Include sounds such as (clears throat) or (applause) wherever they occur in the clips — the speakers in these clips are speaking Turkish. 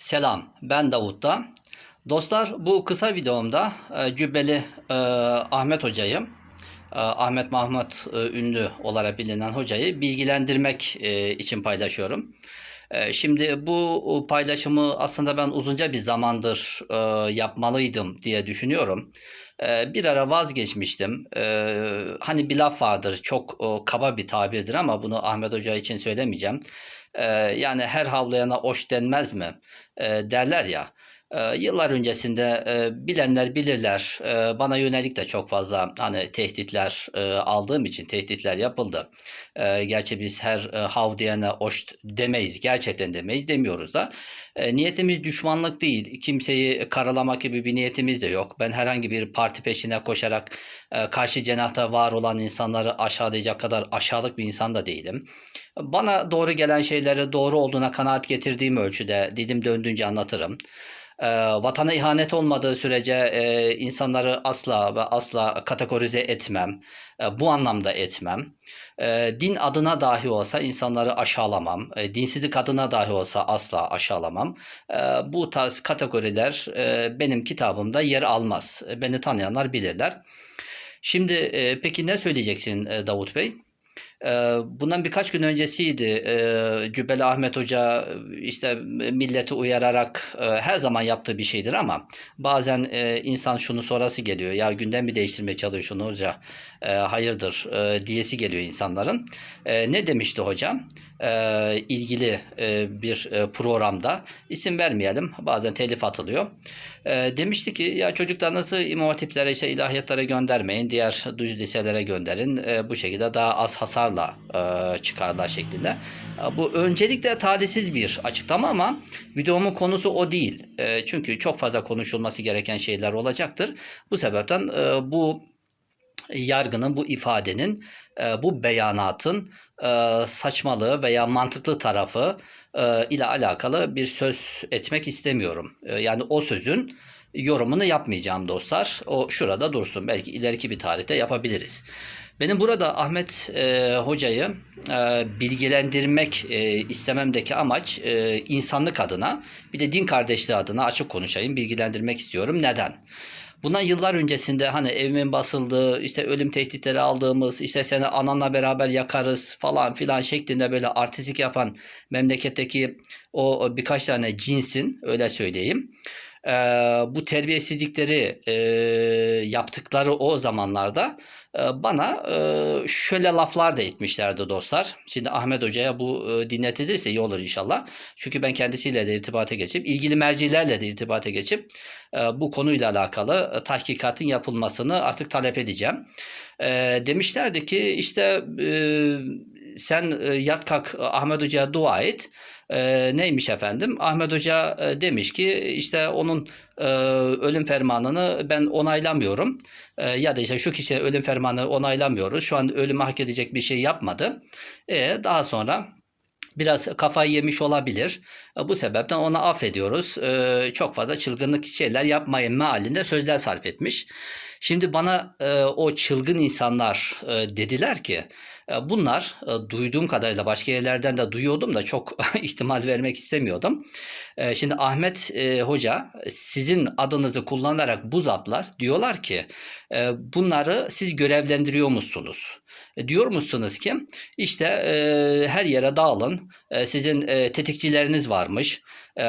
Selam, ben Davut'ta. Dostlar bu kısa videomda e, Cübbeli e, Ahmet Hoca'yı, e, Ahmet Mahmut e, ünlü olarak bilinen hocayı bilgilendirmek e, için paylaşıyorum. E, şimdi bu paylaşımı aslında ben uzunca bir zamandır e, yapmalıydım diye düşünüyorum. E, bir ara vazgeçmiştim. E, hani bir laf vardır, çok e, kaba bir tabirdir ama bunu Ahmet Hoca için söylemeyeceğim. E, yani her havlayana hoş denmez mi? e, derler ya. E, yıllar öncesinde e, bilenler bilirler. E, bana yönelik de çok fazla hani tehditler e, aldığım için tehditler yapıldı. E, gerçi biz her e, hav diyene hoş demeyiz. Gerçekten demeyiz demiyoruz da. E, niyetimiz düşmanlık değil. Kimseyi karalamak gibi bir niyetimiz de yok. Ben herhangi bir parti peşine koşarak e, karşı cenahta var olan insanları aşağılayacak kadar aşağılık bir insan da değilim. Bana doğru gelen şeyleri doğru olduğuna kanaat getirdiğim ölçüde dilim döndüğünce anlatırım. E, vatana ihanet olmadığı sürece e, insanları asla ve asla kategorize etmem. E, bu anlamda etmem. E, din adına dahi olsa insanları aşağılamam. E, dinsizlik adına dahi olsa asla aşağılamam. E, bu tarz kategoriler e, benim kitabımda yer almaz. E, Beni tanıyanlar bilirler. Şimdi e, peki ne söyleyeceksin e, Davut Bey? Bundan birkaç gün öncesiydi. Cübbeli Ahmet Hoca işte milleti uyararak her zaman yaptığı bir şeydir ama bazen insan şunu sorası geliyor. Ya gündemi değiştirmeye çalışıyorsun hoca. Hayırdır diyesi geliyor insanların. Ne demişti hocam? İlgili bir programda isim vermeyelim. Bazen telif atılıyor. Demişti ki ya çocuklarınızı imam hatiplere işte ilahiyatlara göndermeyin. Diğer düz liselere gönderin. Bu şekilde daha az hasarla e, çıkarlar şeklinde. E, bu öncelikle talihsiz bir açıklama ama videomun konusu o değil. E, çünkü çok fazla konuşulması gereken şeyler olacaktır. Bu sebepten e, bu yargının, bu ifadenin, e, bu beyanatın e, saçmalığı veya mantıklı tarafı e, ile alakalı bir söz etmek istemiyorum. E, yani o sözün yorumunu yapmayacağım dostlar. O şurada dursun. Belki ileriki bir tarihte yapabiliriz. Benim burada Ahmet e, Hoca'yı e, bilgilendirmek e, istememdeki amaç e, insanlık adına bir de din kardeşliği adına açık konuşayım bilgilendirmek istiyorum. Neden? Bundan yıllar öncesinde hani evimin basıldığı, işte ölüm tehditleri aldığımız, işte seni ananla beraber yakarız falan filan şeklinde böyle artistik yapan memleketteki o birkaç tane cinsin öyle söyleyeyim. Ee, bu terbiyesizlikleri e, yaptıkları o zamanlarda e, bana e, şöyle laflar da etmişlerdi dostlar. Şimdi Ahmet Hoca'ya bu e, dinletilirse iyi olur inşallah. Çünkü ben kendisiyle de irtibata geçip, ilgili mercilerle de irtibata geçip e, bu konuyla alakalı e, tahkikatın yapılmasını artık talep edeceğim. E, demişlerdi ki işte e, sen e, yat kalk Ahmet Hoca'ya dua et. E, neymiş efendim? Ahmet Hoca e, demiş ki işte onun e, ölüm fermanını ben onaylamıyorum. E, ya da işte şu kişinin ölüm fermanı onaylamıyoruz. Şu an ölümü hak edecek bir şey yapmadı. E, daha sonra biraz kafayı yemiş olabilir. E, Bu sebepten ona affediyoruz. E, çok fazla çılgınlık şeyler yapmayın mealinde sözler sarf etmiş. Şimdi bana e, o çılgın insanlar e, dediler ki bunlar e, duyduğum kadarıyla başka yerlerden de duyuyordum da çok (laughs) ihtimal vermek istemiyordum. E, şimdi Ahmet e, Hoca sizin adınızı kullanarak bu zatlar diyorlar ki e, bunları siz görevlendiriyormuşsunuz. E, diyor musunuz ki işte e, her yere dağılın. E, sizin e, tetikçileriniz varmış. E,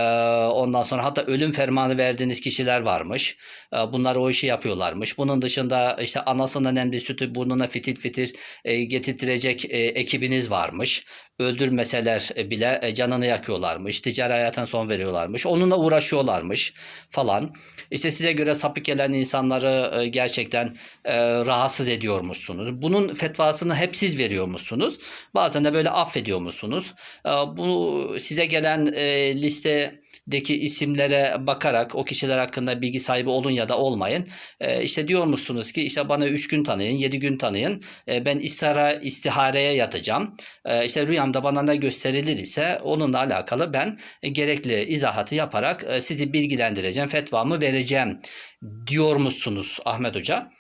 ondan sonra hatta ölüm fermanı verdiğiniz kişiler varmış. E, bunlar o işi yapıyorlarmış. Bunun dışında işte anasının emri sütü burnuna fitil fitil e, getirtirecek e, ekibiniz varmış. Öldürmeseler bile e, canını yakıyorlarmış. Ticari hayatına son veriyorlarmış. Onunla uğraşıyorlarmış falan. İşte size göre sapık gelen insanları e, gerçekten e, rahatsız ediyormuşsunuz. Bunun fetvasını hep siz veriyormuşsunuz. Bazen de böyle affediyormuşsunuz. E, bu size gelen e, listedeki isimlere bakarak o kişiler hakkında bilgi sahibi olun ya da olmayın. E, işte diyormuşsunuz ki işte bana 3 gün tanıyın, 7 gün tanıyın. E, ben istihara, istihareye yatacağım. İşte rüyamda bana ne gösterilir ise onunla alakalı ben gerekli izahatı yaparak sizi bilgilendireceğim, fetvamı vereceğim diyormuşsunuz Ahmet Hoca.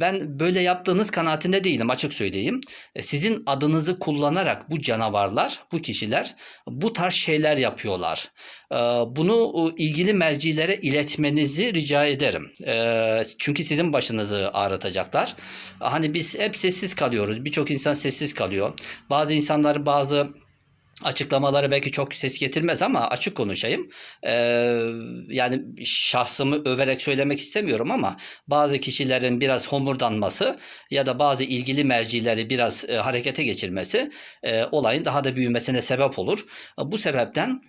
Ben böyle yaptığınız kanaatinde değilim açık söyleyeyim. E, Sizin adınızı kullanarak bu canavarlar, bu kişiler bu tarz şeyler yapıyorlar. Bunu ilgili mercilere iletmenizi rica ederim. Çünkü sizin başınızı ağrıtacaklar. Hani biz hep sessiz kalıyoruz. Birçok insan sessiz kalıyor. Bazı insanlar bazı açıklamaları belki çok ses getirmez ama açık konuşayım. Ee, yani şahsımı överek söylemek istemiyorum ama bazı kişilerin biraz homurdanması ya da bazı ilgili mercileri biraz e, harekete geçirmesi e, olayın daha da büyümesine sebep olur. Bu sebepten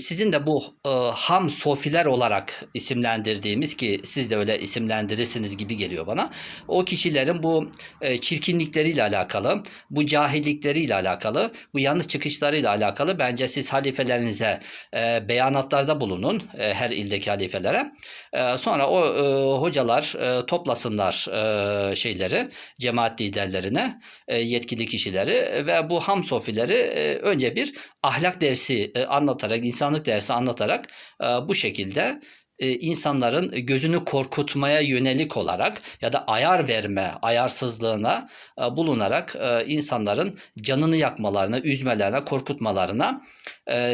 sizin de bu e, ham sofiler olarak isimlendirdiğimiz ki siz de öyle isimlendirirsiniz gibi geliyor bana. O kişilerin bu e, çirkinlikleriyle alakalı, bu cahillikleriyle alakalı, bu yanlış çıkışlarıyla alakalı bence siz halifelerinize e, beyanatlarda bulunun e, her ildeki halifelere. E, sonra o e, hocalar e, toplasınlar e, şeyleri, cemaat liderlerine, e, yetkili kişileri ve bu ham sofileri e, önce bir ahlak dersi e, anlatarak, insanlık dersi anlatarak e, bu şekilde e, insanların gözünü korkutmaya yönelik olarak ya da ayar verme, ayarsızlığına e, bulunarak insanların canını yakmalarına, üzmelerine, korkutmalarına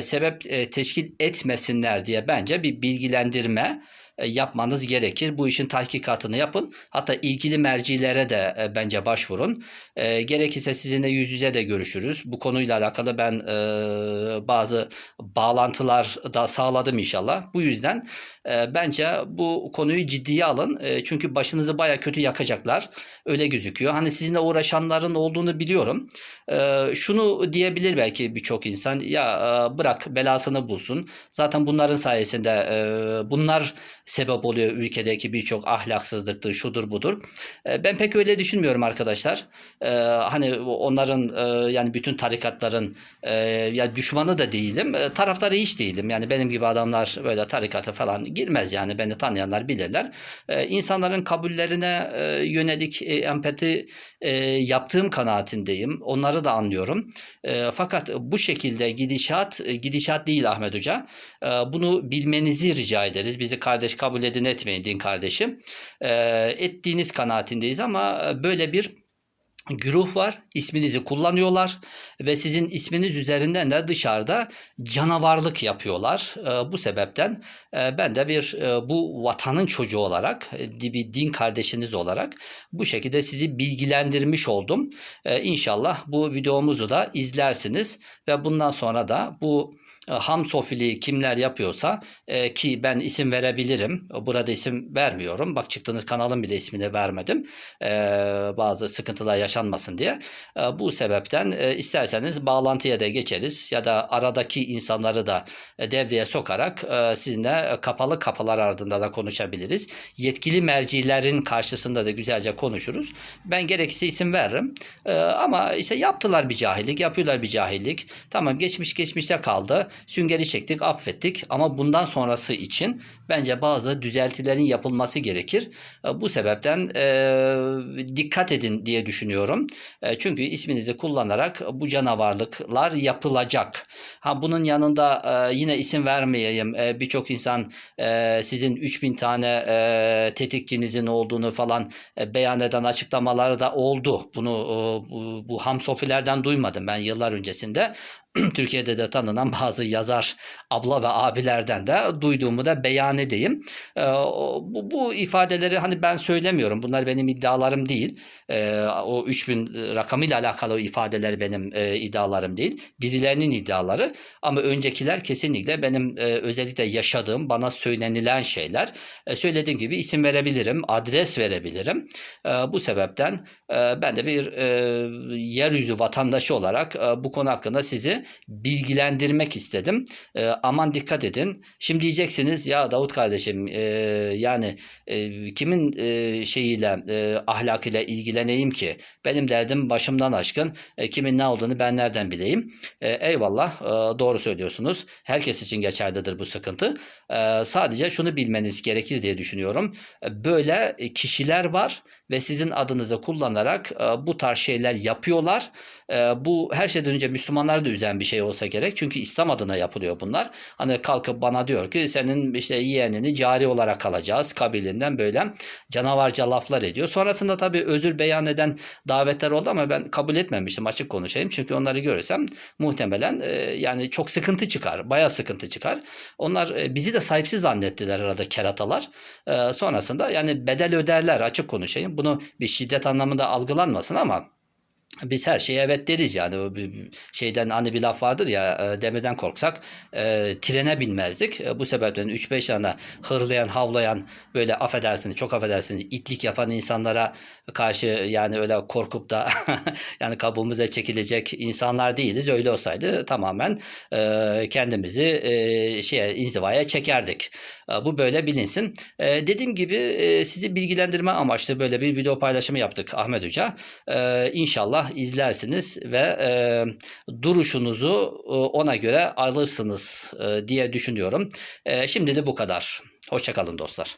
sebep teşkil etmesinler diye bence bir bilgilendirme yapmanız gerekir. Bu işin tahkikatını yapın. Hatta ilgili mercilere de e, bence başvurun. E, gerekirse sizinle yüz yüze de görüşürüz. Bu konuyla alakalı ben e, bazı bağlantılar da sağladım inşallah. Bu yüzden e, bence bu konuyu ciddiye alın. E, çünkü başınızı baya kötü yakacaklar. Öyle gözüküyor. Hani sizinle uğraşanların olduğunu biliyorum. E, şunu diyebilir belki birçok insan. Ya e, bırak belasını bulsun. Zaten bunların sayesinde e, bunlar sebep oluyor ülkedeki birçok ahlaksızlıktır, şudur budur. Ben pek öyle düşünmüyorum arkadaşlar. Hani onların e, yani bütün tarikatların ya düşmanı da değilim. E, taraftarı hiç değilim. Yani benim gibi adamlar böyle tarikata falan girmez yani beni tanıyanlar bilirler. E, insanların kabullerine e, yönelik e, empati e, yaptığım kanaatindeyim. Onları da anlıyorum. E, fakat bu şekilde gidişat e, gidişat değil Ahmet Hoca. E, bunu bilmenizi rica ederiz. Bizi kardeş kabul edin etmeyin din kardeşim. E, ettiğiniz kanaatindeyiz ama e, böyle bir güruh var. İsminizi kullanıyorlar ve sizin isminiz üzerinden de dışarıda canavarlık yapıyorlar. E, bu sebepten e, ben de bir e, bu vatanın çocuğu olarak, e, bir din kardeşiniz olarak bu şekilde sizi bilgilendirmiş oldum. E, inşallah bu videomuzu da izlersiniz ve bundan sonra da bu e, ham sofiliği kimler yapıyorsa e, ki ben isim verebilirim. Burada isim vermiyorum. Bak çıktığınız kanalın bile ismini vermedim. E, bazı sıkıntılar yaşanmasın diye. E, bu sebepten e, isterseniz bağlantıya da geçeriz ya da aradaki insanları da e, devreye sokarak e, sizinle kapalı kapılar ardında da konuşabiliriz. Yetkili mercilerin karşısında da güzelce konuşuruz. Ben gerekirse isim veririm. E, ama işte yaptılar bir cahillik, yapıyorlar bir cahillik. Tamam geçmiş geçmişte kaldı. Süngeri çektik, affettik ama bundan sonrası için bence bazı düzeltilerin yapılması gerekir. E, Bu sebepten e, dikkat edin diye düşünüyorum. E, çünkü isminizi kullanarak bu canavarlıklar yapılacak. Ha bunun yanında e, yine isim vermeyeyim. E, Birçok insan e, sizin 3000 tane e, tetikçinizin olduğunu falan e, beyan eden açıklamaları da oldu. Bunu e, bu, bu hamsofilerden duymadım ben yıllar öncesinde. (clears throat) Türkiye'de de tanınan bazı yazar abla ve abilerden de duyduğumu da beyan edeyim. O- bu, bu ifadeleri hani ben söylemiyorum. Bunlar benim iddialarım değil. Ee, o 3000 rakamıyla alakalı o ifadeler benim e, iddialarım değil. Birilerinin iddiaları. Ama öncekiler kesinlikle benim e, özellikle yaşadığım, bana söylenilen şeyler. E, söylediğim gibi isim verebilirim, adres verebilirim. E, bu sebepten e, ben de bir e, yeryüzü vatandaşı olarak e, bu konu hakkında sizi bilgilendirmek istedim. E, aman dikkat edin. Şimdi diyeceksiniz ya Davut kardeşim e, yani e, kimin e, şeyiyle e, ahlakıyla ilgileneyim ki? Benim derdim başımdan aşkın. E, kimin ne olduğunu ben nereden bileyim? E, eyvallah e, doğru söylüyorsunuz. Herkes için geçerlidir bu sıkıntı. E, sadece şunu bilmeniz gerekir diye düşünüyorum. E, böyle kişiler var ve sizin adınızı kullanarak e, bu tarz şeyler yapıyorlar. E, bu her şeyden önce Müslümanları da üzen bir şey olsa gerek. Çünkü İslam adına yapılıyor bunlar. Hani kalkıp bana diyor ki senin işte yeğenini cari olarak kalacağız kabilinden böyle canavarca laflar ediyor. Sonrasında tabii özür beyan eden davetler oldu ama ben kabul etmemiştim açık konuşayım. Çünkü onları görürsem muhtemelen e, yani çok sıkıntı çıkar. Bayağı sıkıntı çıkar. Onlar e, bizi de sahipsiz zannettiler arada keratalar. E, sonrasında yani bedel öderler açık konuşayım. Bunu bir şiddet anlamında algılanmasın ama biz her şeye evet deriz yani şeyden hani bir laf vardır ya e, demirden korksak e, trene binmezdik. E, bu sebepten 3-5 tane hırlayan havlayan böyle affedersiniz çok affedersiniz itlik yapan insanlara karşı yani öyle korkup da (laughs) yani kabuğumuza çekilecek insanlar değiliz. Öyle olsaydı tamamen e, kendimizi e, şeye inzivaya çekerdik. E, bu böyle bilinsin. E, dediğim gibi e, sizi bilgilendirme amaçlı böyle bir video paylaşımı yaptık Ahmet Hoca. E, inşallah izlersiniz ve e, duruşunuzu e, ona göre alırsınız e, diye düşünüyorum. E, şimdi de bu kadar. Hoşçakalın dostlar.